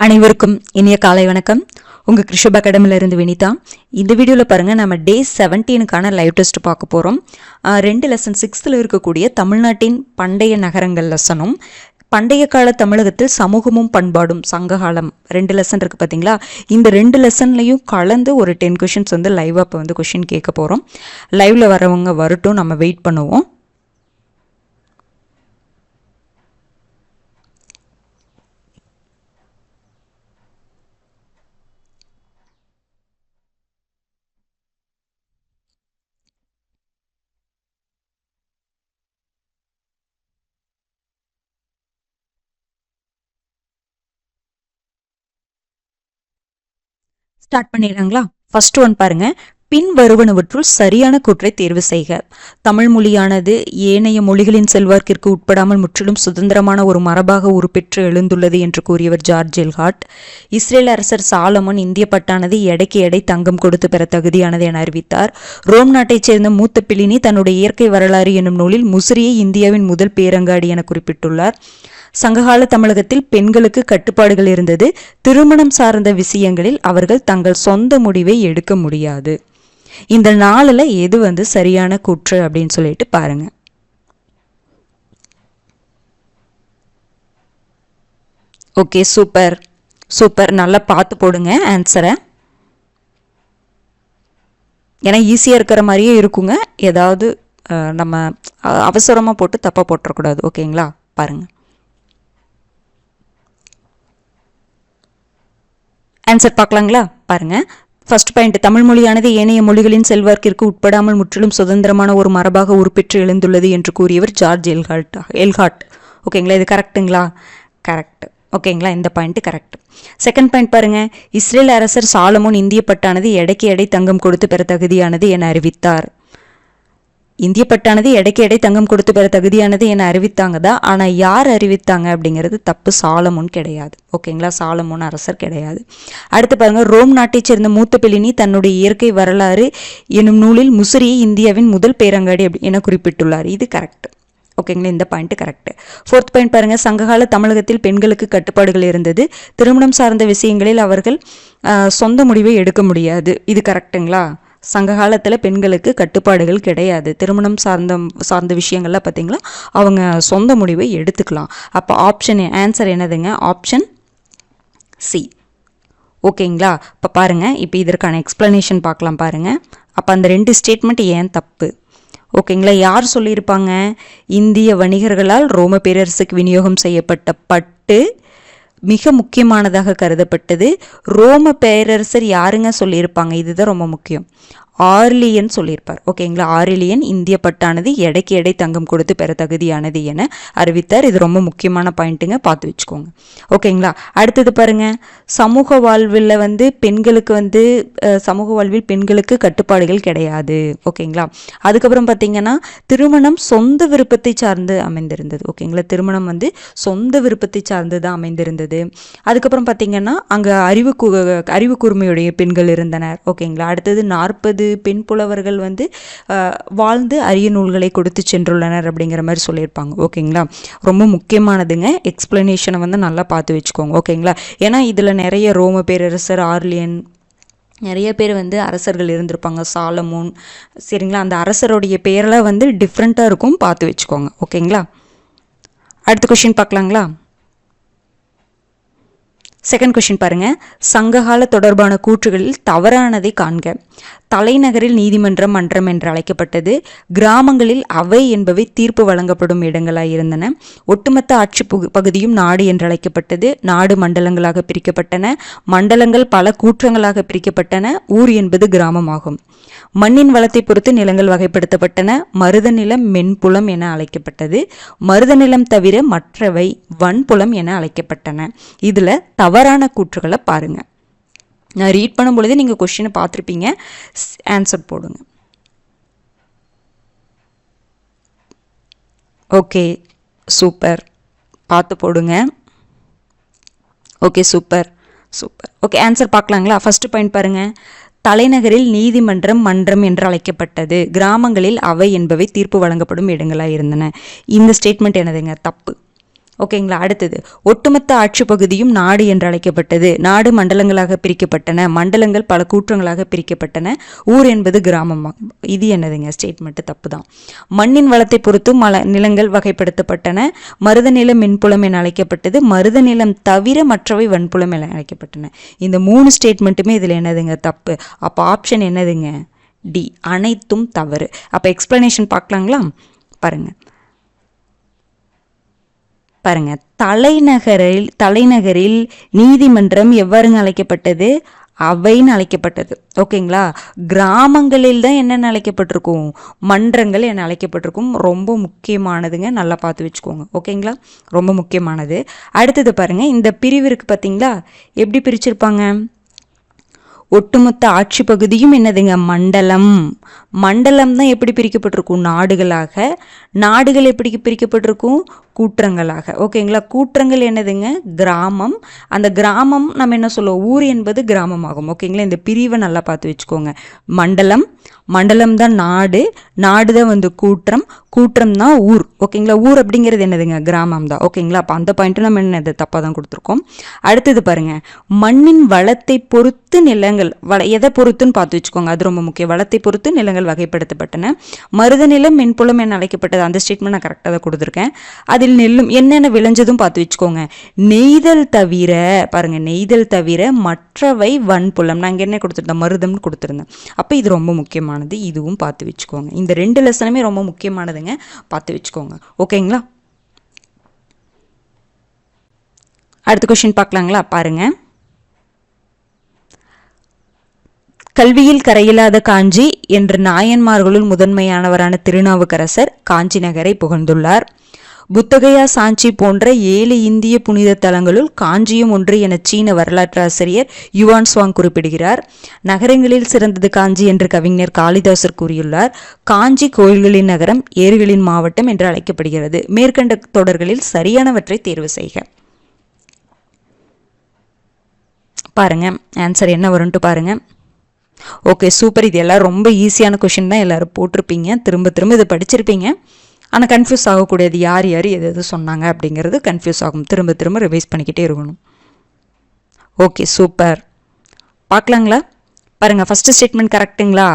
அனைவருக்கும் இனிய காலை வணக்கம். உங்கள் கிருஷப் அகாடமிலேருந்து வினிதா. இந்த வீடியோவில் பாருங்கள் நம்ம டே செவன்டீனுக்கான லைவ் டெஸ்ட் பார்க்க போகிறோம் ரெண்டு லெசன் சிக்ஸ்த்தில் இருக்கக்கூடிய தமிழ்நாட்டின் பண்டைய நகரங்கள் லெசனும் பண்டைய கால தமிழகத்தில் சமூகமும் பண்பாடும் சங்ககாலம் ரெண்டு லெசன் இருக்குது பார்த்தீங்களா இந்த ரெண்டு லெசன்லையும் கலந்து ஒரு டென் கொஷின்ஸ் வந்து லைவாக இப்போ வந்து கொஷின் கேட்க போகிறோம் லைவில் வரவங்க வரட்டும் நம்ம வெயிட் பண்ணுவோம். ஸ்டார்ட் பண்ணிடுறாங்களா? ஃபர்ஸ்ட் ஒன் பாருங்க. பின் வருவனவற்றுள் சரியான கூற்றை தேர்வு செய்க. தமிழ் மொழியானது ஏனைய மொழிகளின் செல்வாக்கிற்கு உட்படாமல் முற்றிலும் சுதந்திரமான ஒரு மரபாக உருப்பெற்று எழுந்துள்ளது என்று கூறியவர் ஜார்ஜ் எல்ஹாட் இஸ்ரேல் அரசர் சாலமன் இந்திய பட்டானது எடைக்கு எடை தங்கம் கொடுத்து பெற தகுதியானது என அறிவித்தார். ரோம் நாட்டைச் சேர்ந்த மூத்த பிளினி தன்னுடைய இயற்கை வரலாறு என்னும் நூலில் முசிறியை இந்தியாவின் முதல் பேரங்காடி என குறிப்பிட்டுள்ளார். சங்ககால தமிழகத்தில் பெண்களுக்கு கட்டுப்பாடுகள் இருந்தது. திருமணம் சார்ந்த விஷயங்களில் அவர்கள் தங்கள் சொந்த முடிவை எடுக்க முடியாது. இந்த நாளில் எது வந்து சரியான கூற்று அப்படின்னு சொல்லிட்டு பாருங்க. Okay super. சூப்பர். நல்லா பார்த்து போடுங்க ஆன்சரை. ஏன்னா ஈஸியாக இருக்கிற மாதிரியே இருக்குங்க. ஏதாவது நம்ம அவசரமாக போட்டு தப்பாக போட்டுறக்கூடாது. ஓகேங்களா? பாருங்கள் ஆன்சர் பார்க்கலாங்களா? பாருங்க. ஃபர்ஸ்ட் பாயிண்ட் தமிழ் மொழியானது ஏனைய மொழிகளின் செல்வாக்கிற்கு உட்படாமல் முற்றிலும் சுதந்திரமான ஒரு மரபாக உருப்பெற்று எழுந்துள்ளது என்று கூறியவர் ஜார்ஜ் எல்ஹாட் எல்ஹாட் ஓகேங்களா? இது கரெக்ட்டுங்களா கரெக்ட் ஓகேங்களா? இந்த பாயிண்ட் கரெக்ட் செகண்ட் பாயிண்ட் பாருங்க. இஸ்ரேல் அரசர் சாலமோன் இந்திய பட்டானது எடைக்கு எடை தங்கம் கொடுத்து பெற தகுதியானது என அறிவித்தார். இந்திய பட்டானது எடைக்கு எடை தங்கம் கொடுத்து பெற தகுதியானது என அறிவித்தாங்க தான். ஆனால் யார் அறிவித்தாங்க அப்படிங்கிறது தப்பு சாலமுன் கிடையாது. ஓகேங்களா? சாலமுன் அரசர் கிடையாது. அடுத்து பாருங்க ரோம் நாட்டைச் சேர்ந்த மூத்த பிளினி தன்னுடைய இயற்கை வரலாறு எனும் நூலில் முசிறியை இந்தியாவின் முதல் பேரங்காடி அப்படி என குறிப்பிட்டுள்ளார். இது கரெக்ட் ஓகேங்களா? இந்த பாயிண்ட் கரெக்ட் ஃபோர்த் பாயிண்ட் பாருங்க சங்ககால தமிழகத்தில் பெண்களுக்கு கட்டுப்பாடுகள் இருந்தது. திருமணம் சார்ந்த விஷயங்களில் அவர்கள் சொந்த முடிவை எடுக்க முடியாது. இது கரெக்ட்டுங்களா சங்க காலத்தில் பெண்களுக்கு கட்டுப்பாடுகள் கிடையாது. திருமணம் சார்ந்த சார்ந்த விஷயங்கள்லாம் பார்த்திங்களா அவங்க சொந்த முடிவை எடுத்துக்கலாம். அப்போ ஆப்ஷன் ஆன்சர் என்னதுங்க? ஆப்ஷன் சி ஓகேங்களா? இப்போ பாருங்கள் இப்போ இதற்கான எக்ஸ்ப்ளனேஷன் பார்க்கலாம் பாருங்கள் அப்போ அந்த ரெண்டு ஸ்டேட்மெண்ட் ஏன் தப்பு? ஓகேங்களா? யார் சொல்லியிருப்பாங்க? இந்திய வணிகர்களால் ரோம பேரரசுக்கு விநியோகம் செய்யப்பட்ட பட்டு மிக முக்கியமானதாக கருதப்பட்டது. ரோம பேரரசர் யாருங்க சொல்லியிருப்பாங்க? இதுதான் ரொம்ப முக்கியம். ஆர்லியன் சொல்லியிருப்பார். ஓகேங்களா ஆர்லியன் இந்திய பட்டானது எடைக்கு எடை தங்கம் கொடுத்து பெற தகுதியானது என அறிவித்தார். இது ரொம்ப முக்கியமான பாயிண்ட்டுங்க பார்த்து வச்சுக்கோங்க. ஓகேங்களா அடுத்தது பாருங்க. சமூக வாழ்வில் வந்து பெண்களுக்கு வந்து சமூக வாழ்வில் பெண்களுக்கு கட்டுப்பாடுகள் கிடையாது. ஓகேங்களா அதுக்கப்புறம் பார்த்தீங்கன்னா திருமணம் சொந்த விருப்பத்தை சார்ந்து அமைந்திருந்தது. ஓகேங்களா திருமணம் வந்து சொந்த விருப்பத்தை சார்ந்து தான் அமைந்திருந்தது. அதுக்கப்புறம் பார்த்தீங்கன்னா அங்கே அறிவு அறிவு கூர்மையுடைய பெண்கள் இருந்தனர். ஓகேங்களா அடுத்தது நாற்பது பெண் புலவர்கள் வந்து வாழ்ந்து அரிய நூல்களை கொடுத்து சென்றுள்ளனர் அப்படிங்கிற மாதிரி சொல்லியிருப்பாங்க. ஓகேங்களா? ரொம்ப முக்கியமானதுங்க. எக்ஸ்பிளனேஷனை வந்து நல்லா பார்த்து வச்சுக்கோங்க. ஓகேங்களா? ஏன்னா இதில் நிறைய ரோம பேரரசர் ஆர்லியன் நிறைய பேர் வந்து அரசர்கள் இருந்திருப்பாங்க. சாலமோன் சரிங்களா? அந்த அரசருடைய பேரெல்லாம் வந்து டிஃப்ரெண்ட்டாக இருக்கும். பார்த்து வச்சுக்கோங்க. ஓகேங்களா? அடுத்த கொஷின் பார்க்கலாங்களா? செகண்ட் கொஷின் பாருங்க. சங்ககால தொடர்பான கூற்றுகளில் தவறானதை காண்க. தலைநகரில் நீதிமன்றம் மன்றம் என்று அழைக்கப்பட்டது. கிராமங்களில் அவை என்பவை தீர்ப்பு வழங்கப்படும் இடங்களாய் இருந்தன. ஒட்டுமொத்த ஆட்சி பகுதியும் நாடு என்று அழைக்கப்பட்டது. நாடு மண்டலங்களாக பிரிக்கப்பட்டன. மண்டலங்கள் பல கூற்றங்களாக பிரிக்கப்பட்டன. ஊர் என்பது கிராமமாகும். மண்ணின் வளத்தை பொறுத்து நிலங்கள் வகைப்படுத்தப்பட்டன. மருத நிலம் மென்புலம் என அழைக்கப்பட்டது. மருத நிலம் தவிர மற்றவை வன்புலம் என அழைக்கப்பட்டன. இதுல தவறான கூற்றுகளை பாருங்கள் நான் ரீட் பண்ணும் பொழுது நீங்கள் கொஷினை பார்த்துருப்பீங்க. ஆன்சர் போடுங்க. ஓகே சூப்பர் பார்த்து போடுங்க. Okay super super okay answer பார்க்கலாங்களா? First point பாருங்கள் தலைநகரில் நீதிமன்றம் மன்றம் என்று அழைக்கப்பட்டது. கிராமங்களில் அவை என்பவை தீர்ப்பு வழங்கப்படும் இடங்களாக இருந்தன. இந்த ஸ்டேட்மெண்ட் என்னதுங்க? தப்பு. ஓகேங்களா அடுத்தது. ஒட்டுமொத்த ஆட்சி பகுதியும் நாடு என்று அழைக்கப்பட்டது. நாடு மண்டலங்களாக பிரிக்கப்பட்டன. மண்டலங்கள் பல கூற்றங்களாக பிரிக்கப்பட்டன. ஊர் என்பது கிராமம். இது என்னதுங்க? ஸ்டேட்மெண்ட் தப்பு தான் மண்ணின் வளத்தை பொறுத்து மல நிலங்கள் வகைப்படுத்தப்பட்டன. மருத நிலம் மின்புலம் என அழைக்கப்பட்டது. மருத நிலம் தவிர மற்றவை வன்புலம் என அழைக்கப்பட்டன. இந்த மூணு ஸ்டேட்மெண்ட்டுமே இதில் என்னதுங்க? தப்பு. அப்போ ஆப்ஷன் என்னதுங்க? டி அனைத்தும் தவறு. அப்போ எக்ஸ்பிளனேஷன் பார்க்கலாங்களா? பாருங்கள் பாருங்க தலைநகரில் தலைநகரில் நீதிமன்றம் எவ்வாறுங்க அழைக்கப்பட்டது? அவைன்னு அழைக்கப்பட்டது. ஓகேங்களா? கிராமங்களில் தான் என்னென்ன அழைக்கப்பட்டிருக்கும்? மன்றங்கள் என்ன அழைக்கப்பட்டிருக்கும்? ரொம்ப முக்கியமானதுங்க. நல்லா பார்த்து வச்சுக்கோங்க. ஓகேங்களா? ரொம்ப முக்கியமானது. அடுத்தது பாருங்கள் இந்த பிரிவு இருக்கு பார்த்தீங்களா? எப்படி பிரிச்சிருப்பாங்க? ஒட்டுமொத்த ஆட்சி பகுதியும் என்னதுங்க? மண்டலம். மண்டலம் தான் எப்படி பிரிக்கப்பட்டிருக்கும்? நாடுகளாக. நாடுகள் எப்படி பிரிக்கப்பட்டிருக்கும்? கூற்றங்களாக. ஓகேங்களா? கூற்றங்கள் என்னதுங்க? கிராமம். அந்த கிராமம் நம்ம என்ன சொல்லுவோம்? ஊர் என்பது கிராமம் ஆகும் ஓகேங்களா? இந்த பிரிவை நல்லா பார்த்து வச்சுக்கோங்க. மண்டலம். மண்டலம் தான் நாடு. நாடு தான் வந்து கூற்றம். கூற்றம் தான் ஊர். ஓகேங்களா? ஊர் அப்படிங்கிறது என்னதுங்க? கிராமம் தான். ஓகேங்களா? அப்போ அந்த பாயிண்ட்டும் நம்ம என்ன தப்பாக தான் கொடுத்துருக்கோம். அடுத்தது பாருங்க. மண்ணின் வளத்தை பொறுத்து நிலங்கள் வள எதை பொறுத்துன்னு பார்த்து வச்சுக்கோங்க. அது ரொம்ப முக்கியம். வளத்தை பொறுத்து நிலங்கள் வகைப்படுத்தப்பட்டன. மருத நிலம் மென்புலம் என அழைக்கப்பட்டது. அந்த ஸ்டேட்மெண்ட் நான் கரெக்டாக தான் கொடுத்துருக்கேன். அது அதில் நெல்லும் என்னென்ன விளைஞ்சதும் பார்த்து வச்சுக்கோங்க. நெய்தல் தவிர பாருங்க நெய்தல் தவிர மற்றவை வன்புலம். நாங்கள் என்ன கொடுத்துருந்தோம் மருதம்னு கொடுத்துருந்தேன். அப்போ இது ரொம்ப முக்கியமானது. இதுவும் பார்த்து வச்சுக்கோங்க. இந்த ரெண்டு லெசனுமே ரொம்ப முக்கியமானதுங்க. பார்த்து வச்சுக்கோங்க. ஓகேங்களா? அடுத்த கொஷின் பார்க்கலாங்களா? பாருங்க. கல்வியில் கரையில்லாத காஞ்சி என்று நாயன்மார்களுள் முதன்மையானவரான திருநாவுக்கரசர் காஞ்சி நகரை புகழ்ந்துள்ளார். புத்தகையா சாஞ்சி போன்ற ஏழு இந்திய புனித தலங்களுள் காஞ்சியும் ஒன்று என சீன வரலாற்று ஆசிரியர் யுவான் சுவாங் குறிப்பிடுகிறார். நகரங்களில் சிறந்தது காஞ்சி என்று கவிஞர் காளிதாசர் கூறியுள்ளார். காஞ்சி கோயில்களின் நகரம் ஏறுகளின் மாவட்டம் என்று அழைக்கப்படுகிறது. மேற்கண்ட தொடர்களில் சரியானவற்றை தேர்வு செய்க. பாருங்க ஆன்சர் என்ன வரும்ட்டு பாருங்க. ஓகே சூப்பர் இது எல்லாம் ரொம்ப ஈஸியான கொஷின் தான். எல்லாரும் போட்டிருப்பீங்க. திரும்ப திரும்ப இதை படிச்சிருப்பீங்க. ஆனால் கன்ஃபியூஸ் ஆகக்கூடியது யார் யார் எது எது சொன்னாங்க அப்படிங்கிறது கன்ஃபியூஸ் ஆகும். திரும்ப திரும்ப ரிவைஸ் பண்ணிக்கிட்டே இருக்கணும். ஓகே சூப்பர் பார்க்கலாங்களா? பாருங்கள் ஃபஸ்ட்டு ஸ்டேட்மெண்ட் கரெக்டுங்களா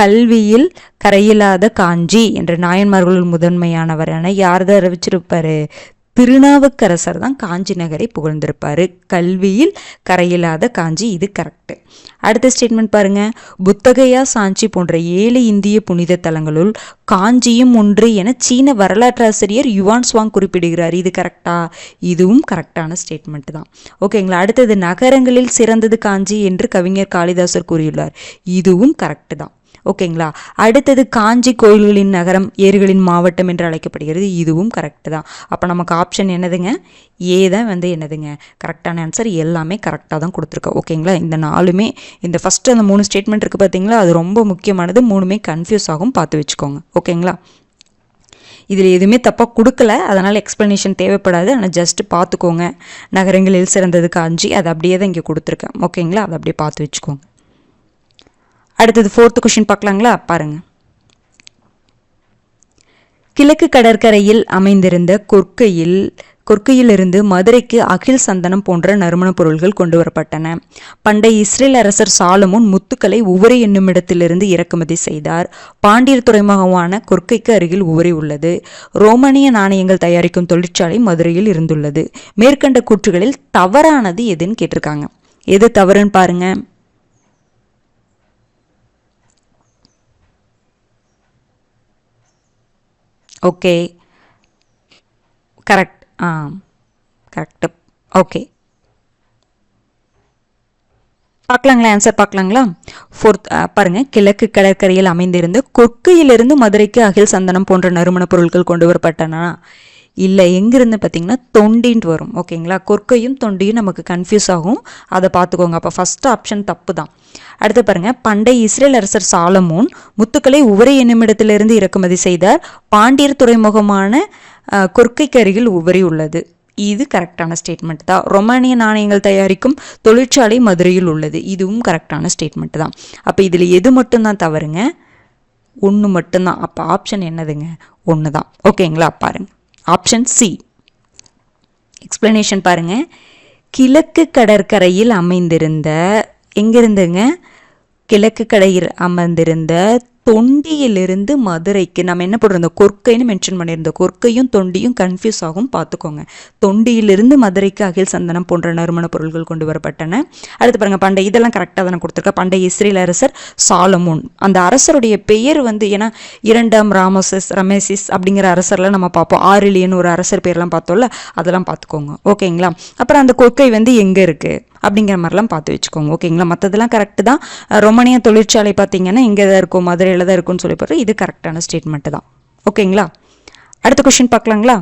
கல்வியில் கரையில்லாத காஞ்சி என்ற நாயன்மார்களுள் முதன்மையானவர் என யார் தான் அறிவிச்சிருப்பாரு? திருநாவுக்கரசர் தான் காஞ்சி நகரை புகழ்ந்திருப்பார். கல்வியில் கரையில்லாத காஞ்சி இது கரெக்டு அடுத்த ஸ்டேட்மெண்ட் பாருங்க. புத்தகையா சாஞ்சி போன்ற ஏழு இந்திய புனித தலங்களுள் காஞ்சியும் ஒன்று என சீன வரலாற்றாசிரியர் யுவான் ஸ்வாங் குறிப்பிடுகிறார். இது கரெக்டா இதுவும் கரெக்டான ஸ்டேட்மெண்ட் தான். ஓகேங்களா அடுத்தது நகரங்களில் சிறந்தது காஞ்சி என்று கவிஞர் காளிதாசர் கூறியுள்ளார். இதுவும் கரெக்டு தான். ஓகேங்களா? அடுத்தது காஞ்சி கோயில்களின் நகரம் ஏறுகளின் மாவட்டம் என்று அழைக்கப்படுகிறது. இதுவும் கரெக்டு தான். அப்போ நமக்கு ஆப்ஷன் என்னதுங்க? ஏ தான் வந்து என்னதுங்க? கரெக்டான ஆன்சர் எல்லாமே கரெக்டாக தான் கொடுத்துருக்கோம் ஓகேங்களா? இந்த நாலுமே இந்த ஃபஸ்ட்டு அந்த மூணு ஸ்டேட்மெண்ட் இருக்குது பார்த்தீங்களா அது ரொம்ப முக்கியமானது. மூணுமே கன்ஃபியூஸ் ஆகும். பார்த்து வச்சுக்கோங்க. ஓகேங்களா? இதில் எதுவுமே தப்பாக கொடுக்கல. அதனால் எக்ஸ்ப்ளனேஷன் தேவைப்படாது. ஆனால் ஜஸ்ட்டு பார்த்துக்கோங்க. நகரங்களில் சிறந்தது காஞ்சி. அது அப்படியே தான் இங்கே கொடுத்துருக்கேன். ஓகேங்களா? அதை அப்படியே பார்த்து வச்சுக்கோங்க. அடுத்தது ஃபோர்த்து கொஷின் பார்க்கலாங்களா? பாருங்க. கிழக்கு கடற்கரையில் அமைந்திருந்த கொற்கையில் கொற்கையிலிருந்து மதுரைக்கு அகில் சந்தனம் போன்ற நறுமணப் பொருள்கள் கொண்டு வரப்பட்டன. பண்டைய இஸ்ரேல் அரசர் சாலமுன் முத்துக்களை உவரி என்னும் இடத்திலிருந்து இறக்குமதி செய்தார். பாண்டியர் துறைமுகமான கொற்கைக்கு அருகில் உவரி உள்ளது. ரோமானிய நாணயங்கள் தயாரிக்கும் தொழிற்சாலை மதுரையில் இருந்துள்ளது. மேற்கண்ட கூற்றுகளில் தவறானது எதுன்னு கேட்டிருக்காங்க. எது தவறுன்னு பாருங்கள் ஓகே கரெக்ட் ஆ கரெக்டு ஓகே பார்க்கலாங்களா? ஆன்சர் பார்க்கலாங்களா? ஃபோர்த் uh, பாருங்கள் கிழக்கு கடற்கரையில் அமைந்திருந்து கொக்கையிலிருந்து மதுரைக்கு அகில் சந்தனம் போன்ற நறுமண பொருட்கள் கொண்டு வரப்பட்டனா. இல்லை எங்கேருந்து பார்த்தீங்கன்னா தொண்டின்ட்டு வரும். ஓகேங்களா? கொற்கையும் தொண்டியும் நமக்கு கன்ஃபியூஸ் ஆகும். அதை பார்த்துக்கோங்க. அப்போ ஃபஸ்ட் ஆப்ஷன் தப்பு தான் அடுத்து பாருங்கள் பண்டைய இஸ்ரேல் அரசர் சாலமோன் முத்துக்களை உவரை என்னுமிடத்திலிருந்து இறக்குமதி செய்தார் பாண்டியர் துறைமுகமான கொற்கைக்கு அருகில் உவரி உள்ளது. இது கரெக்டான ஸ்டேட்மெண்ட் தான். ரொமானிய நாணயங்கள் தயாரிக்கும் தொழிற்சாலை மதுரையில் உள்ளது. இதுவும் கரெக்டான ஸ்டேட்மெண்ட் தான். அப்போ இதில் எது மட்டும்தான் தவறுங்க? ஒன்று மட்டும்தான். அப்போ ஆப்ஷன் என்னதுங்க? ஒன்று தான் ஓகேங்களா? பாருங்கள் ஆப்ஷன் சி எக்ஸ்பிளனேஷன் பாருங்க. கிழக்கு கடற்கரையில் அமைந்திருந்த எங்கிருந்துங்க? கிழக்கு கடையில் அமர்ந்திருந்த தொண்டியிலிருந்து மதுரைக்கு நம்ம என்ன போட்டிருந்தோம்? கொற்கைன்னு மென்ஷன் பண்ணியிருந்தோம். கொற்கையும் தொண்டியும் கன்ஃபியூஸ் ஆகும் பார்த்துக்கோங்க. தொண்டியிலிருந்து மதுரைக்கு அகில் சந்தனம் போன்ற நறுமண பொருள்கள் கொண்டு வரப்பட்டன. அடுத்து பாருங்க பண்டைய இதெல்லாம் கரெக்டாக தானே கொடுத்துருக்க? பண்டைய இஸ்ரேல் அரசர் சாலமோன். அந்த அரசருடைய பெயர் வந்து ஏன்னா இரண்டாம் ராமசஸ் ரமேசிஸ் அப்படிங்கிற அரசர்லாம் நம்ம பார்ப்போம். ஆரிலியன் ஒரு அரசர் பேர்லாம் பார்த்தோம்ல அதெல்லாம் பார்த்துக்கோங்க. ஓகேங்களா? அப்புறம் அந்த கொற்கை வந்து எங்கே இருக்குது அப்படிங்கிற மாதிரிலாம் பார்த்து வச்சுக்கோங்க. ஓகேங்களா? மற்றதெல்லாம் கரெக்டு தான். ரொமனியா தொழிற்சாலை பார்த்தீங்கன்னா இங்கே தான் இருக்கும் மதுரையில் தான் இருக்கும்னு சொல்லி போடுற இது கரெக்டான ஸ்டேட்மெண்ட்டு தான். ஓகேங்களா? அடுத்த கொஷின் பார்க்கலாங்களா?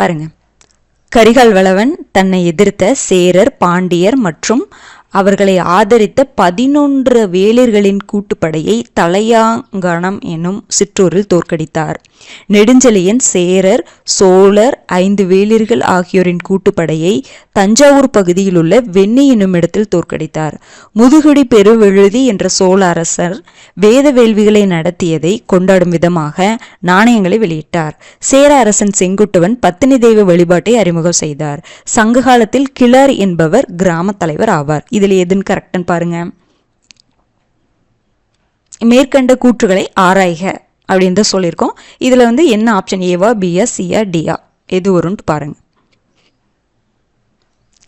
பாருங்க. கரிகால் வளவன் தன்னை எதிர்த்த சேரர் பாண்டியர் மற்றும் அவர்களை ஆதரித்த பதினொன்று வேளிர்களின் கூட்டுப்படையை தலையாங்கணம் எனும் சிற்றூரில் தோற்கடித்தார். நெடுஞ்செழியன் சேரர் சோழர் ஐந்து வேளிர்கள் ஆகியோரின் கூட்டுப்படையை தஞ்சாவூர் பகுதியில் உள்ள வெண்ணி என்னும் இடத்தில் தோற்கடித்தார். முதுகுடி பெருவெழுதி என்ற சோழ அரசர் வேத வேள்விகளை நடத்தியதை கொண்டாடும் விதமாக நாணயங்களை வெளியிட்டார். சேர அரசன் செங்குட்டுவன் பத்தினி தெய்வ வழிபாட்டை அறிமுகம் செய்தார். சங்க காலத்தில் கிளர் என்பவர் கிராம தலைவர் ஆவார். இதில் எதுன்னு கரெக்டன் பாருங்க. மேற்கண்ட கூற்றுகளை ஆராய்க அப்படின்னு தான் சொல்லியிருக்கோம். இதில் வந்து என்ன ஆப்ஷன் ஏவா பிஆ சிஆ டிஆ எது வரும்னு பாருங்க.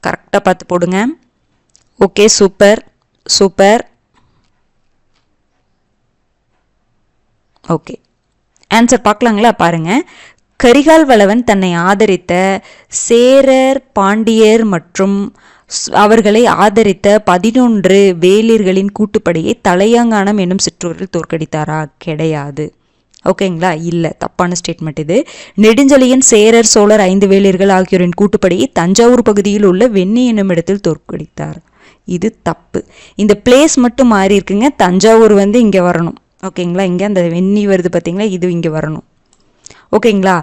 கரெக்டாக பார்த்து போடுங்க. Okay super super okay answer பார்க்கலாங்களா? பாருங்க. கரிகால் வளவன் தன்னை ஆதரித்த சேரர் பாண்டியர் மற்றும் அவர்களை ஆதரித்த பதினொன்று வேலிர்களின் கூட்டுப்படையை தலையாங்கானம் என்னும் சிற்றூரில் தோற்கடித்தாரா? கிடையாது. ஓகேங்களா? இல்லை. தப்பான ஸ்டேட்மெண்ட் இது. நெடுஞ்செழியன் சேரர் சோழர் ஐந்து வேலியர்கள் ஆகியோரின் கூட்டுப்படையை தஞ்சாவூர் பகுதியில் உள்ள வெண்ணி என்னும் இடத்தில் தோற்கடித்தார். இது தப்பு. இந்த பிளேஸ் மட்டும் மாறி இருக்குங்க தஞ்சாவூர் வந்து இங்கே வரணும். ஓகேங்களா? இங்கே அந்த வெண்ணி வருது பார்த்தீங்களா இது இங்கே வரணும். ஓகேங்களா?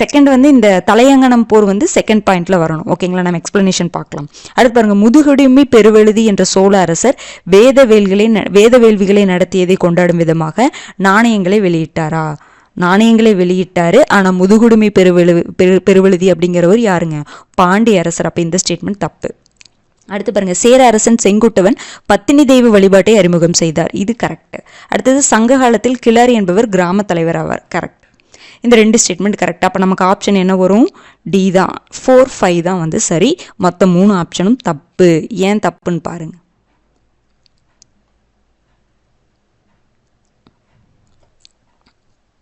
செகண்ட் வந்து இந்த தலையங்கனம் போர் வந்து செகண்ட் பாயிண்ட்ல வரணும். ஓகேங்களா? நம்ம எக்ஸ்பிளனேஷன் பார்க்கலாம். அடுத்து பாருங்க முதுகுடுமி பெருவெழுதி என்ற சோழ அரசர் வேத வேல்களை வேத வேள்விகளை நடத்தியதை கொண்டாடும் விதமாக நாணயங்களை வெளியிட்டாரா? நாணயங்களை வெளியிட்டாரு. ஆனால் முதுகுடுமி பெருவெழு பெரு பெருவெழுதி அப்படிங்கிறவர் யாருங்க? பாண்டிய அரசர். அப்போ இந்த ஸ்டேட்மெண்ட் தப்பு. அடுத்து பாருங்க சேர அரசன் செங்குட்டவன் பத்தினி தெய்வ வழிபாட்டை அறிமுகம் செய்தார். இது கரெக்ட் அடுத்தது சங்க காலத்தில் கிளர் என்பவர் கிராம தலைவர் ஆவார். கரெக்ட் இந்த ரெண்டு ஸ்டேட்மெண்ட் கரெக்டாக அப்போ நமக்கு ஆப்ஷன் என்ன வரும்? டி தான். ஃபோர் ஃபைவ் தான் வந்து சரி. மொத்த மூணு ஆப்ஷனும் தப்பு. ஏன் தப்புன்னு பாருங்கள்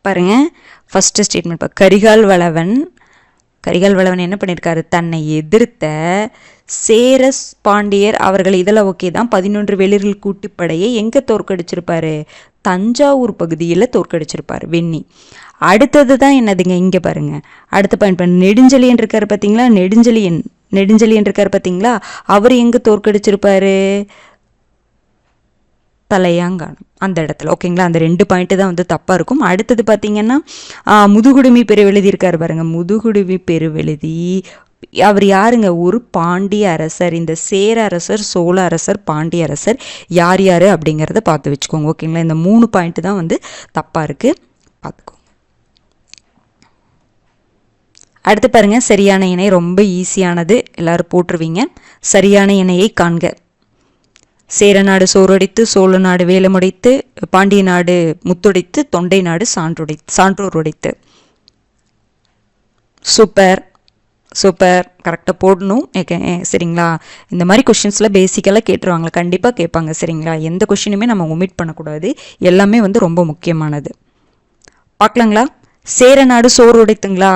பாருங்கள் ஃபஸ்ட்டு ஸ்டேட்மெண்ட் கரிகால் வளவன் கரிகால் வளவன் என்ன பண்ணியிருக்காரு தன்னை எதிர்த்த சேரஸ் பாண்டியர் அவர்கள் இதில் ஓகே தான். பதினொன்று வெளிரில் கூட்டுப்படையை எங்கே தோற்கடிச்சிருப்பாரு? தஞ்சாவூர் பகுதியில் தோற்கடிச்சிருப்பார் வெண்ணி. அடுத்தது தான் என்னதுங்க? இங்கே பாருங்க. அடுத்த பாயிண்ட் பண்ண நெடுஞ்செழியன் இருக்கார் பார்த்தீங்களா நெடுஞ்செழியன் நெடுஞ்செழியன் இருக்கார் பார்த்தீங்களா அவர் எங்கே தோற்கடிச்சிருப்பாரு? தலையாங்கானம் அந்த இடத்துல. ஓகேங்களா? அந்த ரெண்டு பாயிண்ட்டு தான் வந்து தப்பாக இருக்கும். அடுத்தது பார்த்தீங்கன்னா முதுகுடுமி பெருவெழுதி இருக்கார் பாருங்கள் முதுகுடுமி பெருவெழுதி அவர் யாருங்க? ஒரு பாண்டிய அரசர் இந்த சேர அரசர் சோழ அரசர் பாண்டிய அரசர் யார் யார் அப்படிங்கிறத பார்த்து வச்சுக்கோங்க. ஓகேங்களா? இந்த மூணு பாயிண்ட்டு தான் வந்து தப்பாக இருக்குது பார்த்துக்கோங்க. அடுத்து பாருங்கள் சரியான இணை ரொம்ப ஈஸியானது எல்லோரும் போட்டுருவீங்க. சரியான இணையை காண்க. சேர நாடு சோழ நாடு வேலமுடைத்து பாண்டிய நாடு முத்துடைத்து தொண்டை நாடு சான்றுடை சான்றோர் உடைத்து. சூப்பர் சூப்பர் கரெக்டாக போடணும். சரிங்களா? இந்த மாதிரி கொஷின்ஸில் பேசிக்கலாக கேட்டுருவாங்களா கண்டிப்பாக கேட்பாங்க சரிங்களா? எந்த கொஷினுமே நம்ம ஒமிட் பண்ணக்கூடாது. எல்லாமே வந்து ரொம்ப முக்கியமானது. பார்க்கலாங்களா? சேர நாடு சோறு உடைத்துங்களா?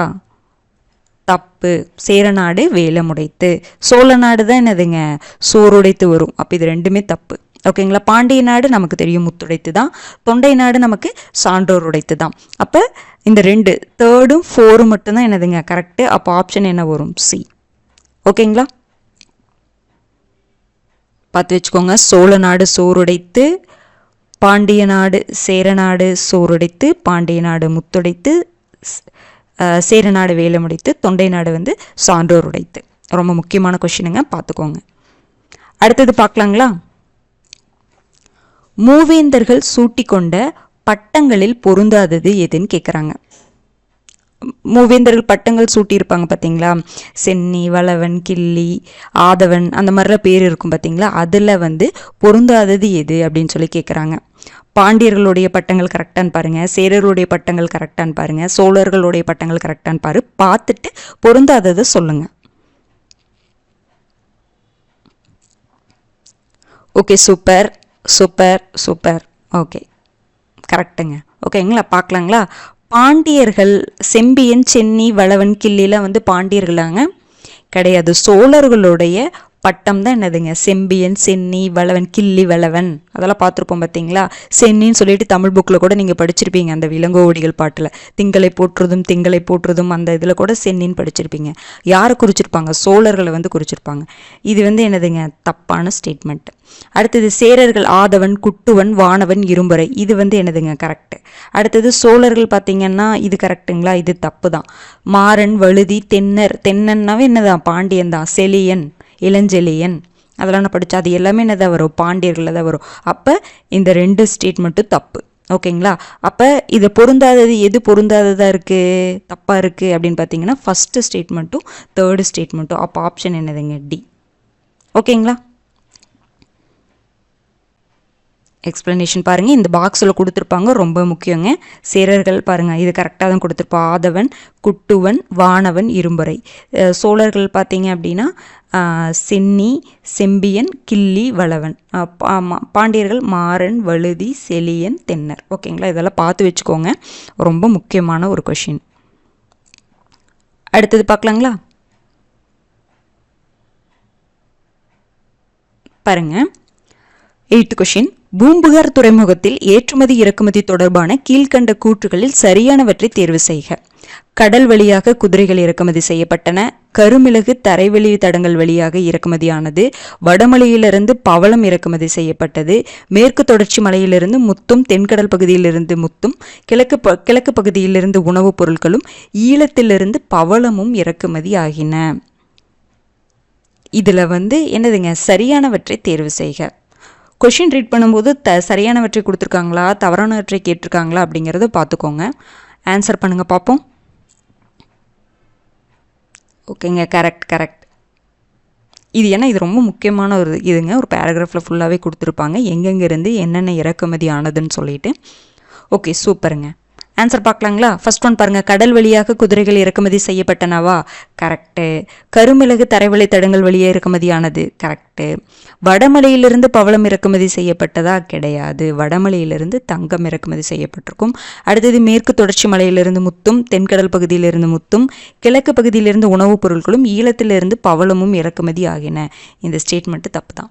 தப்பு சேரநாடு வேலமுடைத்து சோழ நாடு தான் என்னதுங்க? சோறுடைத்து வரும். அப்போ இது ரெண்டுமே தப்பு. ஓகேங்களா பாண்டிய நாடு நமக்கு தெரியும் முத்துடைத்து தான் தொண்டை நாடு நமக்கு சான்றோர் உடைத்து தான் அப்போ இந்த ரெண்டு தேர்டும் ஃபோரும் மட்டும்தான் என்னதுங்க? கரெக்டு அப்போ ஆப்ஷன் என்ன வரும்? சி ஓகேங்களா பார்த்து வச்சுக்கோங்க. சோழ நாடு சோறுடைத்து பாண்டிய நாடு சேரநாடு சோறுடைத்து பாண்டிய நாடு முத்துடைத்து சேரநாடு வேலை முடித்து தொண்டை நாடு வந்து சான்றோர் உடைத்து. ரொம்ப முக்கியமான கொஷினுங்க பார்த்துக்கோங்க அடுத்தது பார்க்கலாங்களா மூவேந்தர்கள் சூட்டி கொண்ட பட்டங்களில் பொருந்தாதது எதுன்னு கேட்குறாங்க மூவேந்தர்கள் பட்டங்கள் சூட்டியிருப்பாங்க பார்த்தீங்களா சென்னி வளவன் கிள்ளி ஆதவன் அந்த மாதிரிலாம் பேர் இருக்கும் பார்த்தீங்களா அதில் வந்து பொருந்தாதது எது அப்படின்னு சொல்லி கேட்குறாங்க பாண்டியர்களுடைய பட்டங்கள் கரெக்டான்னு பாருங்க சேரர்களுடைய பட்டங்கள் கரெக்டான்னு பாருங்க சோழர்களுடைய பட்டங்கள் கரெக்டான்னு பாரு பார்த்துட்டு பொருந்தாததை சொல்லுங்க. Okay super super super okay கரெக்டுங்க ஓகேங்களா பார்க்கலாங்களா? பாண்டியர்கள் செம்பியன் சென்னி வளவன் கிள்ளிலாம் வந்து பாண்டியர்களாங்க. கிடையாது சோழர்களுடைய பட்டம் தான் என்னதுங்க? செம்பியன் சென்னி வளவன் கிள்ளி வளவன். அதெல்லாம் பார்த்துருப்போம் பார்த்தீங்களா? சென்னின்னு சொல்லிட்டு தமிழ் புக்கில் கூட நீங்கள் படிச்சிருப்பீங்க அந்த விலங்கோடிகள் பாட்டில். திங்களை போற்றுதும் திங்களை போற்றுதும் அந்த இதில் கூட சென்னின்னு படிச்சிருப்பீங்க. யாரை குறிச்சிருப்பாங்க? சோழர்களை வந்து குறிச்சிருப்பாங்க. இது வந்து என்னதுங்க? தப்பான ஸ்டேட்மெண்ட் அடுத்தது சேரர்கள் ஆதவன் குட்டுவன் வானவன் இரும்புரை. இது வந்து என்னதுங்க? கரெக்டு அடுத்தது சோழர்கள் பார்த்தீங்கன்னா இது கரெக்டுங்களா இது தப்பு தான் மாறன் வழுதி தென்னர். தென்னன்னாவே என்னதான்? பாண்டியன் தான். செலியன் இளஞ்செழியன். அதெல்லாம் நான் படித்தா அது எல்லாமே என்னதான் வரும்? பாண்டியர்களில் தான் வரும். அப்போ இந்த ரெண்டு ஸ்டேட்மெண்ட்டும் தப்பு. ஓகேங்களா? அப்போ இது பொருந்தாதது எது பொருந்தாததாக இருக்குது தப்பாக இருக்குது அப்படின்னு பார்த்தீங்கன்னா ஃபஸ்ட்டு ஸ்டேட்மெண்ட்டும் தேர்டு ஸ்டேட்மெண்ட்டும் அப்போ ஆப்ஷன் என்னதுங்க? டி ஓகேங்களா? எக்ஸ்ப்ளனேஷன் பாருங்கள் இந்த பாக்ஸில் கொடுத்துருப்பாங்க. ரொம்ப முக்கியங்க. சேரர்கள் பாருங்கள் இது கரெக்டாக தான் கொடுத்துருப்பா. ஆதவன் குட்டுவன் வானவன் இரும்புரை சோழர்கள் பார்த்தீங்க அப்படின்னா சென்னி செம்பியன் கிள்ளி வளவன். பாண்டியர்கள் மாறன் வழுதி செலியன் தென்னர். ஓகேங்களா? இதெல்லாம் பார்த்து வச்சுக்கோங்க. ரொம்ப முக்கியமான ஒரு கொஷின் அடுத்தது பார்க்கலாங்களா? பாருங்க. எயித்து கொஷின் பூம்புகார் துறைமுகத்தில் ஏற்றுமதி இறக்குமதி தொடர்பான கீழ்க்கண்ட கூற்றுகளில் சரியானவற்றை தேர்வு செய்க. கடல் வழியாக குதிரைகள் இறக்குமதி செய்யப்பட்டன. கருமிளகு தரைவெளி தடங்கள் வழியாக இறக்குமதியானது. வடமலையிலிருந்து பவளம் இறக்குமதி செய்யப்பட்டது. மேற்கு தொடர்ச்சி மலையிலிருந்து முத்தும் தென்கடல் பகுதியிலிருந்து முத்தும் கிழக்கு ப கிழக்கு பகுதியிலிருந்து உணவுப் பொருட்களும் ஈழத்திலிருந்து பவளமும் இறக்குமதி ஆகின. இதில் வந்து என்னதுங்க? சரியானவற்றை தேர்வு செய்க. கொஷின் ரீட் பண்ணும்போது த சரியானவற்றை கொடுத்துருக்காங்களா? தவறானவற்றை கேட்டிருக்காங்களா? அப்படிங்கிறத பார்த்துக்கோங்க. ஆன்சர் பண்ணுங்கள் பார்ப்போம். ஓகேங்க கரெக்ட் கரெக்ட் இது ஏன்னா இது ரொம்ப முக்கியமான ஒரு இதுங்க. ஒரு பேராகிராஃபில் ஃபுல்லாகவே கொடுத்துருப்பாங்க. எங்கெங்கேருந்து என்னென்ன இறக்குமதி ஆனதுன்னு சொல்லிட்டு. ஓகே சூப்பருங்க ஆன்சர் பார்க்கலாங்களா? ஃபர்ஸ்ட் ஒன் பாருங்க. கடல் வழியாக குதிரைகள் இறக்குமதி செய்யப்பட்டனவா? கரெக்டு கருமிளகு தரைவழி தடங்கள் வழியே இறக்குமதியானது. கரெக்டு வடமலையிலிருந்து பவளம் இறக்குமதி செய்யப்பட்டதா? கிடையாது. வடமலையிலிருந்து தங்கம் இறக்குமதி செய்யப்பட்டிருக்கும். அடுத்தது மேற்கு தொடர்ச்சி மலையிலிருந்து முத்தும் தென்கடல் பகுதியிலிருந்து முத்தும் கிழக்கு பகுதியிலிருந்து உணவுப் பொருட்களும் ஈழத்திலிருந்து பவளமும் இறக்குமதி ஆகின. இந்த ஸ்டேட்மெண்ட்டு தப்பு தான்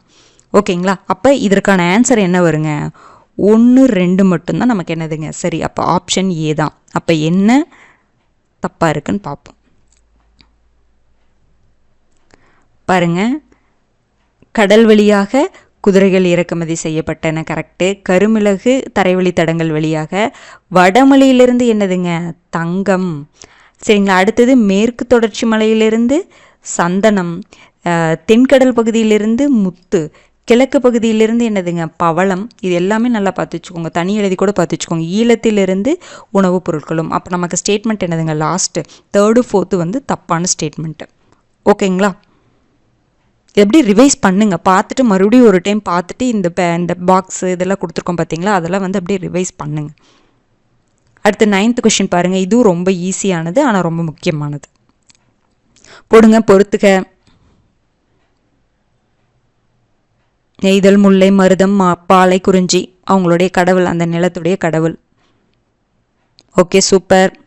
ஓகேங்களா அப்போ இதற்கான ஆன்சர் என்ன வருங்க? ஒன்று ரெண்டு மட்டும்தான் நமக்கு என்னதுங்க? சரி அப்போ ஆப்ஷன் ஏ தான். அப்போ என்ன தப்பாக இருக்குன்னு பார்ப்போம். பாருங்க. கடல் வழியாக குதிரைகள் இறக்குமதி செய்யப்பட்டன கரெக்டு கருமிளகு தரைவழி தடங்கள் வழியாக. வடமலையிலிருந்து என்னதுங்க? தங்கம். சரிங்களா அடுத்தது மேற்கு தொடர்ச்சி மலையிலிருந்து சந்தனம். தென்கடல் பகுதியிலிருந்து முத்து. கிழக்கு பகுதியிலிருந்து என்னதுங்க? பவளம். இது எல்லாமே நல்லா பார்த்து வச்சுக்கோங்க தனி எழுதி கூட பார்த்து வச்சுக்கோங்க ஈழத்திலிருந்து உணவுப் பொருட்களும். அப்போ நமக்கு ஸ்டேட்மெண்ட் என்னதுங்க? லாஸ்ட்டு தேர்டு ஃபோர்த்து வந்து தப்பான ஸ்டேட்மெண்ட்டு ஓகேங்களா? எப்படி ரிவைஸ் பண்ணுங்க? பார்த்துட்டு மறுபடியும் ஒரு டைம் பார்த்துட்டு இந்த பே இந்த பாக்ஸ் இதெல்லாம் கொடுத்துருக்கோம் பார்த்தீங்களா? அதெல்லாம் வந்து அப்படியே ரிவைஸ் பண்ணுங்க. அடுத்து நைன்த் கொஷின் பாருங்க. இதுவும் ரொம்ப ஈஸியானது ஆனால் ரொம்ப முக்கியமானது. போடுங்க பொறுத்துக்க நெய்தல் முல்லை மருதம் மா- பாலை குறிஞ்சி. அவங்களுடைய கடவுள் அந்த நிலத்துடைய கடவுள். Okay super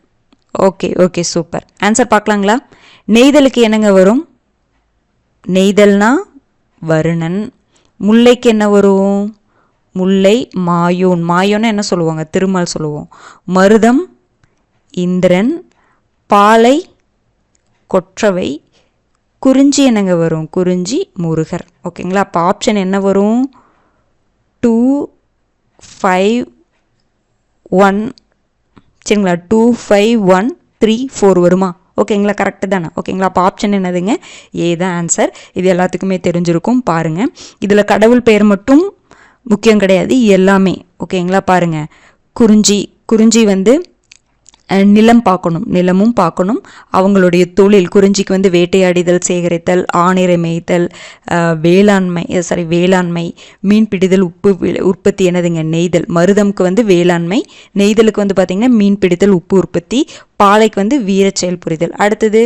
okay okay super answer பார்க்கலாங்களா? நெய்தலுக்கு என்னங்க வரும்? நெய்தல்னா வருணன். முல்லைக்கு என்ன வரும்? முல்லை மாயோன். மாயோன்னு என்ன சொல்லுவாங்க? திருமால் சொல்லுவோம். மருதம் இந்திரன். பாலை கொற்றவை. குறிஞ்சி என்னங்க வரும்? குறிஞ்சி முருகர். ஓகேங்களா? அப்போ ஆப்ஷன் என்ன வரும்? டூ ஃபைவ் ஒன் சரிங்களா? Two five one three four வருமா? ஓகேங்களா? கரெக்டு தானே. ஓகேங்களா? அப்போ ஆப்ஷன் என்னதுங்க? ஏ தான் ஆன்சர் இது எல்லாத்துக்குமே தெரிஞ்சிருக்கும். பாருங்கள் இதில் கடவுள் பெயர் மட்டும் முக்கியம் கிடையாது. எல்லாமே. ஓகேங்களா? பாருங்கள் குறிஞ்சி. குறிஞ்சி வந்து நிலம் பார்க்கணும் நிலமும் பார்க்கணும். அவங்களுடைய தொழில் குறிஞ்சிக்கு வந்து வேட்டையாடிதல் சேகரித்தல் ஆணிரை மேய்த்தல் வேளாண்மை சாரி வேளாண்மை மீன் பிடிதல் உப்பு உற்பத்தி என்னதுங்க நெய்தல். மருதம்க்கு வந்து வேளாண்மை நெய்தலுக்கு வந்து பார்த்திங்கன்னா மீன் பிடித்தல் உப்பு உற்பத்தி பாலைக்கு வந்து வீர செயல் புரிதல். அடுத்தது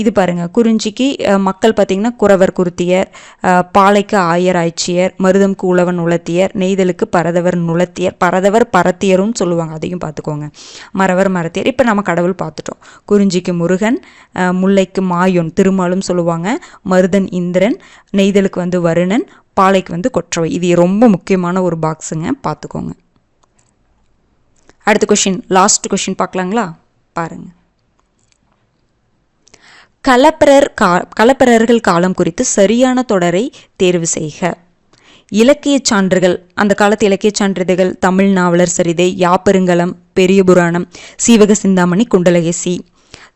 இது பாருங்க. குறிஞ்சிக்கு மக்கள் பார்த்திங்கன்னா குறவர் குருத்தியர் பாலைக்கு ஆயர் ஆய்ச்சியர் மருதம்க்கு உழவன் உலத்தியர் நெய்தலுக்கு பரதவர் நுளத்தியர் பரதவர் பரத்தியரும் சொல்லுவாங்க. அதையும் பார்த்துக்கோங்க மறவர் மரத்தியர். இப்போ நம்ம கடவுள் பார்த்துட்டோம் குறிஞ்சிக்கு முருகன் முல்லைக்கு மாயோன் திருமாலும் சொல்லுவாங்க. மருதன் இந்திரன் நெய்தலுக்கு வந்து வருணன் பாலைக்கு வந்து கொற்றவை. இது ரொம்ப முக்கியமான ஒரு பாக்ஸுங்க பார்த்துக்கோங்க அடுத்த கொஷின் லாஸ்ட் கொஷின் பார்க்கலாங்களா பாருங்க. கலப்பரர் கா கலப்பரர்கள் காலம் குறித்து சரியான தொடரை தேர்வு செய்க. இலக்கிய சான்றுகள் அந்த காலத்து இலக்கிய சான்றிதழ்கள் தமிழ் நாவலர் சரிதை யாப்பெருங்கலம் பெரிய புராணம் சீவக சிந்தாமணி குண்டலகேசி.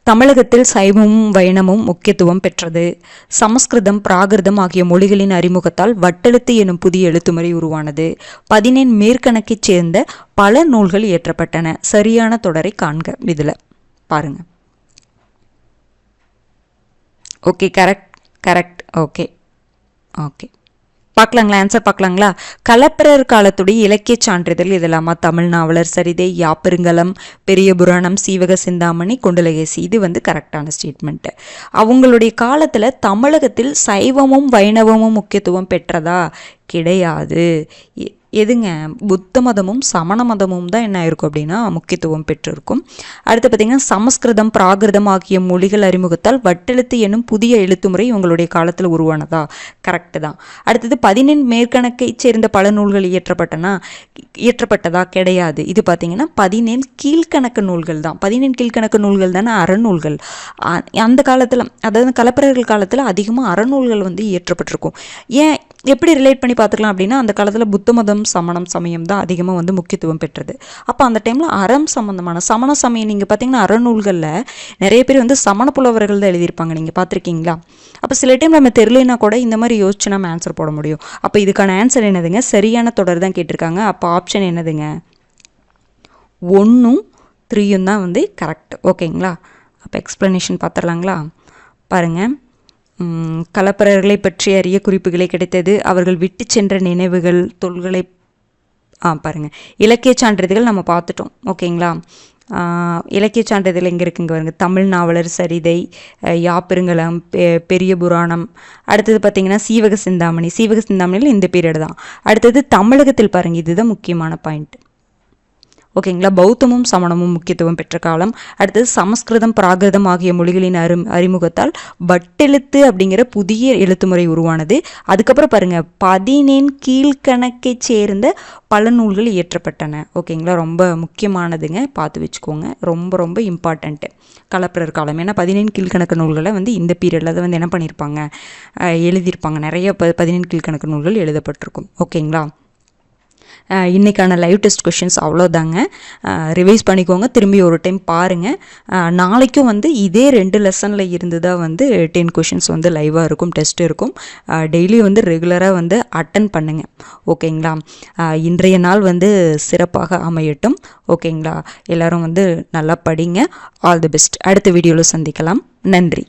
தமிழகத்தில் சைவமும் வைணமும் முக்கியத்துவம் பெற்றது. சமஸ்கிருதம் பிராகிருதம் ஆகிய மொழிகளின் அறிமுகத்தால் வட்டெழுத்து எனும் புதிய எழுத்துமுறை உருவானது. பதினெண் மேற்கணக்கைச் சேர்ந்த பல நூல்கள் இயற்றப்பட்டன. சரியான தொடரை காண்க. இதில் பாருங்க. Okay correct correct okay okay பார்க்கலாங்களா? Answer பார்க்கலாங்களா? கலப்பிரர் காலத்துடைய இலக்கிய சான்றிதழ் இதெல்லாமா தமிழ் நாவலர் சரிதை யாப்பெருங்கலம் பெரிய புராணம் சீவக சிந்தாமணி குண்டலகேசி இது வந்து கரெக்டான ஸ்டேட்மெண்ட்டு அவங்களுடைய காலத்தில் தமிழகத்தில் சைவமும் வைணவமும் முக்கியத்துவம் பெற்றதா? கிடையாது. எ- எதுங்க? புத்த மதமும் சமண மதமும் தான் என்ன ஆயிருக்கும் அப்படின்னா முக்கியத்துவம் பெற்றிருக்கும். அடுத்து பார்த்திங்கன்னா சமஸ்கிருதம் பிராகிருதம் ஆகிய மொழிகள் அறிமுகத்தால் வட்டெழுத்து எனும் புதிய எழுத்துமுறை இவங்களுடைய காலத்தில் உருவானதா? கரெக்டு தான். அடுத்தது பதினெண் மேற்கணக்கை சேர்ந்த பல நூல்கள் இயற்றப்பட்டனா? இயற்றப்பட்டதா? கிடையாது. இது பார்த்திங்கன்னா பதினேழு கீழ்கணக்கு நூல்கள் தான். பதினேழு கீழ்கணக்கு நூல்கள் தானே அறநூல்கள். அந்த காலத்தில் அதாவது கலப்பரர்கள் காலத்தில் அதிகமாக அறநூல்கள் வந்து இயற்றப்பட்டிருக்கும். ஏன் எப்படி ரிலேட் பண்ணி பார்த்துக்கலாம் அப்படின்னா அந்த காலத்தில் புத்த மதம் சமணம் சமயம் தான் அதிகமாக வந்து முக்கியத்துவம் பெற்றது. அப்போ அந்த டைமில் அறம் சம்மந்தமான சமண சமயம் நீங்கள் பார்த்தீங்கன்னா அறநூல்களில் நிறைய பேர் வந்து சமண புலவர்கள் தான் எழுதியிருப்பாங்க. நீங்கள் பார்த்துருக்கீங்களா? அப்போ சில டைம் நம்ம தெரியலனா கூட இந்த மாதிரி யோசிச்சு நம்ம ஆன்சர் போட முடியும். அப்போ இதுக்கான ஆன்சர் என்னதுங்க? சரியான தொடர் தான் கேட்டிருக்காங்க. அப்போ ஆப்ஷன் என்னதுங்க? ஒன்றும் த்ரீயும் தான் வந்து கரெக்ட் ஓகேங்களா அப்போ எக்ஸ்ப்ளனேஷன் பார்த்துடலாங்களா? பாருங்கள் கலப்பரர்களை பற்றி அறிய குறிப்புகளை கிடைத்தது. அவர்கள் விட்டு சென்ற நினைவுகள் தொல்களை ஆ பாருங்கள் இலக்கிய சான்றிதழ்கள் நம்ம பார்த்துட்டோம். ஓகேங்களா? இலக்கிய சான்றிதழ் எங்கே இருக்குங்க பாருங்க. தமிழ் நாவலர் சரிதை யாப்பெருங்கலம் பெ- பெரிய புராணம். அடுத்தது பார்த்தீங்கன்னா சீவக சிந்தாமணி. சீவக சிந்தாமணியில் இந்த பீரியட் தான். அடுத்தது தமிழகத்தில் பாருங்க. இதுதான் முக்கியமான பாயிண்ட் ஓகேங்களா? பௌத்தமும் சமணமும் முக்கியத்துவம் பெற்ற காலம். அடுத்தது சமஸ்கிருதம் பிராகிருதம் ஆகிய மொழிகளின் அரு அறிமுகத்தால் வட்டெழுத்து அப்படிங்கிற புதிய எழுத்துமுறை உருவானது. அதுக்கப்புறம் பாருங்க பதினேன் கீழ்கணக்கை சேர்ந்த பல நூல்கள் இயற்றப்பட்டன. ஓகேங்களா? ரொம்ப முக்கியமானதுங்க. பார்த்து வச்சுக்கோங்க. ரொம்ப ரொம்ப இம்பார்ட்டண்ட்டு கலப்பிரர் காலம். ஏன்னா பதினேழு கீழ்கணக்கு நூல்களை வந்து இந்த பீரியடில் தான் வந்து என்ன பண்ணியிருப்பாங்க எழுதியிருப்பாங்க. நிறைய ப பதினேழு கீழ்கணக்கு நூல்கள் எழுதப்பட்டிருக்கும். ஓகேங்களா? இன்றைக்கான லைவ் டெஸ்ட் கொஷின்ஸ் அவ்வளோதாங்க ரிவைஸ் பண்ணிக்கோங்க. திரும்பி ஒரு டைம் பாருங்கள் நாளைக்கும் வந்து இதே ரெண்டு லெசனில் இருந்து தான் வந்து டென் கொஷின்ஸ் வந்து லைவாக இருக்கும் டெஸ்ட் இருக்கும். டெய்லி வந்து ரெகுலராக வந்து அட்டன் பண்ணுங்கள் ஓகேங்களா? இன்றைய நாள் வந்து சிறப்பாக அமையட்டும். ஓகேங்களா? எல்லோரும் வந்து நல்லா படிங்க. ஆல் தி பெஸ்ட் அடுத்த வீடியோவில் சந்திக்கலாம். நன்றி.